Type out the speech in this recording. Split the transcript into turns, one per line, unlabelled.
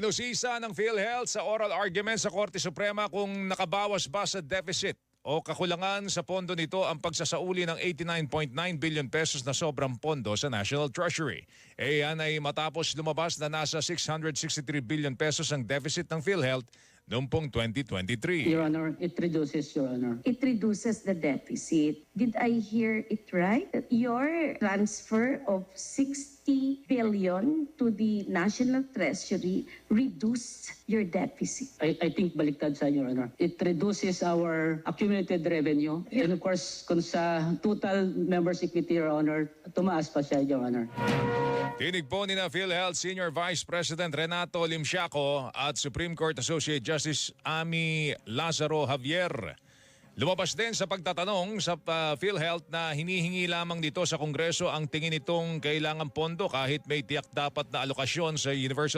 Inusisa ng PhilHealth sa oral argument sa Korte Suprema kung nakabawas ba sa deficit o kakulangan sa pondo nito ang pagsasauli ng 89.9 billion pesos na sobrang pondo sa National Treasury. E yan ay matapos lumabas na nasa 663 billion pesos ang deficit ng PhilHealth noong pong 2023.
Your Honor, it reduces, Your Honor.
it reduces the deficit. Did I hear it right? That Your transfer of 60 billion to the National Treasury reduced your deficit.
I, I think baliktad sa Your Honor. It reduces our accumulated revenue. And of course, kung sa total members equity, Your Honor, tumaas pa siya, Your Honor.
Tinig po ni PhilHealth Senior Vice President Renato Limsiaco at Supreme Court Associate Justice Ami Lazaro Javier. Lumabas din sa pagtatanong sa PhilHealth na hinihingi lamang dito sa Kongreso ang tingin nitong kailangan pondo kahit may tiyak dapat na alokasyon sa Universal